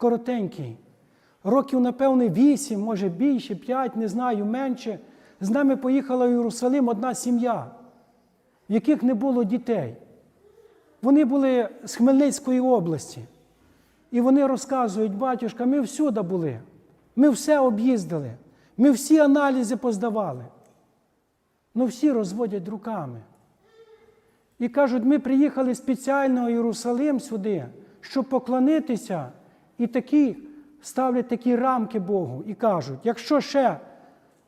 коротенький. Років, напевне, вісім, може більше, п'ять, не знаю, менше. З нами поїхала в Єрусалим одна сім'я, в яких не було дітей. Вони були з Хмельницької області. І вони розказують, батюшка, ми всюди були. Ми все об'їздили. Ми всі аналізи поздавали. Ну всі розводять руками. І кажуть, ми приїхали спеціально в Єрусалим сюди, щоб поклонитися, і такі ставлять такі рамки Богу і кажуть, якщо ще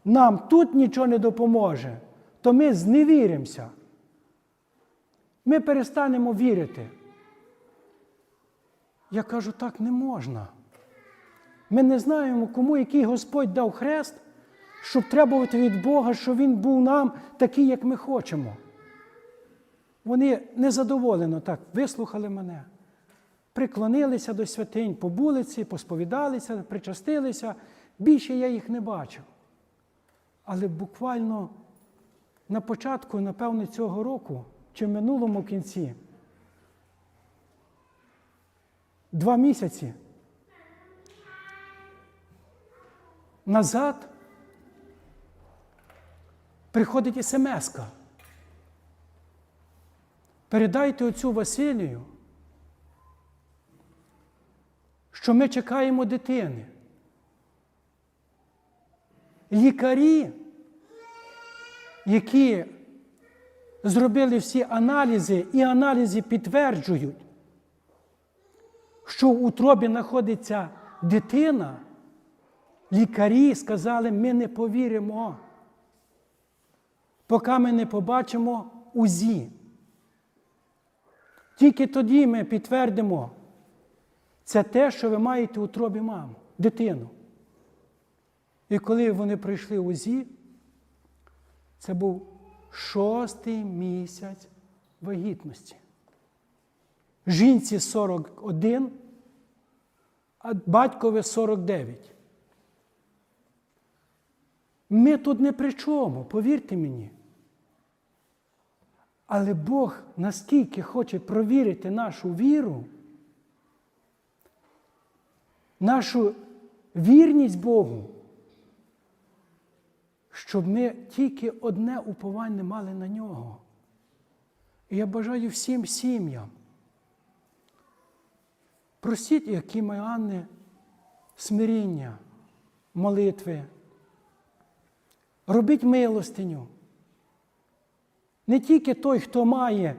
нам тут нічого не допоможе, то ми зневіримося. Ми перестанемо вірити. Я кажу, так не можна. Ми не знаємо, кому який Господь дав хрест, щоб требувати від Бога, щоб Він був нам такий, як ми хочемо. Вони незадоволено так вислухали мене, приклонилися до святинь по вулиці, посповідалися, причастилися. Більше я їх не бачив. Але буквально на початку, напевне, цього року, чи в минулому кінці, два місяці назад приходить смс-ка. Передайте оцю Василію, що ми чекаємо дитини. Лікарі, які зробили всі аналізи, і аналізи підтверджують, що в утробі знаходиться дитина, лікарі сказали, ми не повіримо, поки ми не побачимо УЗІ. Тільки тоді ми підтвердимо, це те, що ви маєте у утробі маму, дитину. І коли вони прийшли в УЗІ, це був шостий місяць вагітності. Жінці 41, а батькові 49. Ми тут не при чому, повірте мені. Але Бог наскільки хоче провірити нашу віру, нашу вірність Богу, щоб ми тільки одне уповання мали на нього. І я бажаю всім сім'ям. Просіть, які мої Анни, смиріння, молитви. Робіть милостиню. Не тільки той, хто має,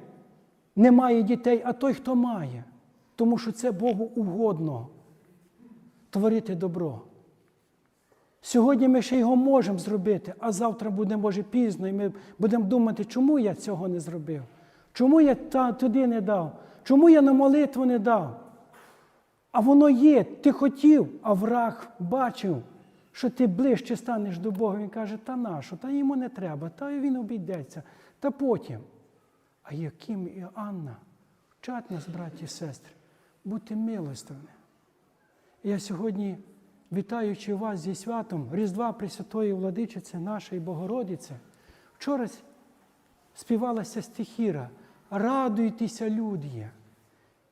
не має дітей, а той, хто має. Тому що це Богу угодно творити добро. Сьогодні ми ще його можемо зробити, а завтра буде, може, пізно, і ми будемо думати, чому я цього не зробив, чому я туди не дав, чому я на молитву не дав. А воно є, ти хотів, а враг бачив, що ти ближче станеш до Бога. Він каже, та нащо, та йому не треба, та він обійдеться, та потім. А Яким і Анна вчать нас, браті і сестри, бути милостивними. Я сьогодні, вітаючи вас зі святом Різдва Пресвятої Владичиці нашої Богородиці, вчора співалася стихіра Радуйтеся, люди.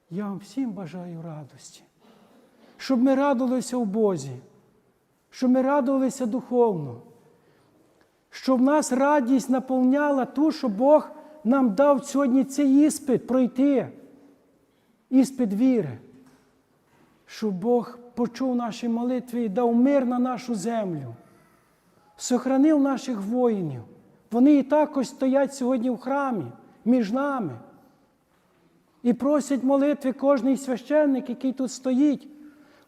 Я вам всім бажаю радості, щоб ми радувалися в Бозі, щоб ми радувалися духовно, щоб нас радість наповняла ту, що Бог нам дав сьогодні цей іспит пройти, іспит віри, щоб Бог почув наші молитви і дав мир на нашу землю, сохранив наших воїнів. Вони і також стоять сьогодні в храмі між нами. І просять молитви кожний священник, який тут стоїть.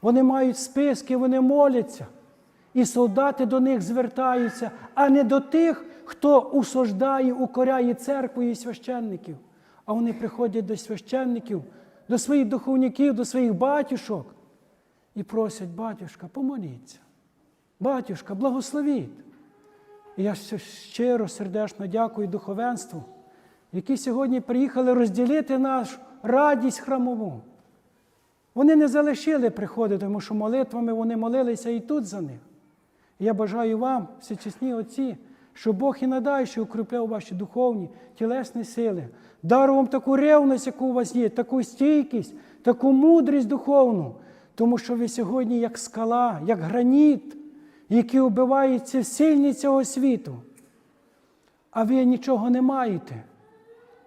Вони мають списки, вони моляться. І солдати до них звертаються, а не до тих, хто усуждає, укоряє церкву і священників. А вони приходять до священників, до своїх духовників, до своїх батюшок і просять, батюшка, помоліться. Батюшка, благословіть. І я щиро, сердечно дякую духовенству, які сьогодні приїхали розділити нашу радість храмову. Вони не залишили приходити, тому що молитвами вони молилися і тут за них. І я бажаю вам, всечесні отці, щоб Бог і надалі укріпляв ваші духовні, тілесні сили, дарував вам таку ревність, яку у вас є, таку стійкість, таку мудрість духовну, Тому що ви сьогодні як скала, як граніт, який убивається сильні цього світу. А ви нічого не маєте,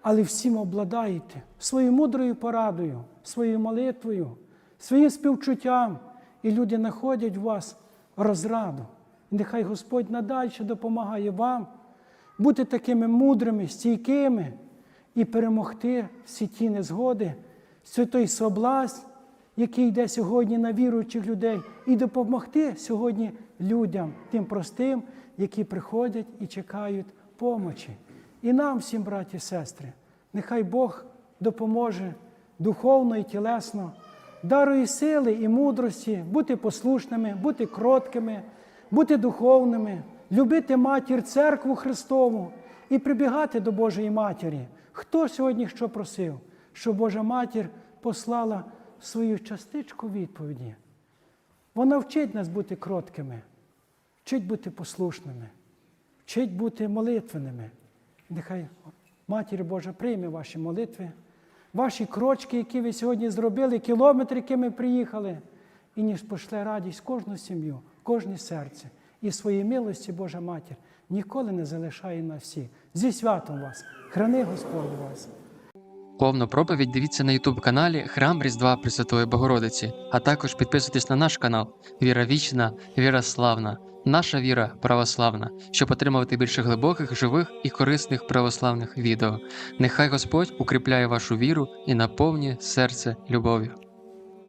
але всім обладаєте своєю мудрою порадою, своєю молитвою, своїм співчуттям. І люди знаходять в вас розраду. Нехай Господь надальше допомагає вам бути такими мудрими, стійкими і перемогти всі ті незгоди, всю той соблазн, який йде сьогодні на віруючих людей, і допомогти сьогодні людям, тим простим, які приходять і чекають помочі. І нам, всім, браті і сестри, нехай Бог допоможе духовно і тілесно, дарує сили і мудрості бути послушними, бути кроткими, бути духовними, любити матір церкву Христову і прибігати до Божої Матері. Хто сьогодні що просив, щоб Божа матір послала свою частичку відповіді? Вона вчить нас бути кроткими, вчить бути послушними, вчить бути молитвеними. Нехай Матір Божа прийме ваші молитви, ваші крочки, які ви сьогодні зробили, кілометри, якими приїхали, і ніж пошле радість кожну сім'ю, кожне серце. І своїй милості Божа Матір ніколи не залишає на всі. Зі святом вас! Храни Господь вас! Повну проповідь дивіться на Ютуб каналі Храм Різдва Пресвятої Богородиці, а також підписуйтесь на наш канал Віра Вічна, Віра Славна, наша віра православна, щоб отримувати більше глибоких, живих і корисних православних відео. Нехай Господь укріпляє вашу віру і наповнює серце любов'ю.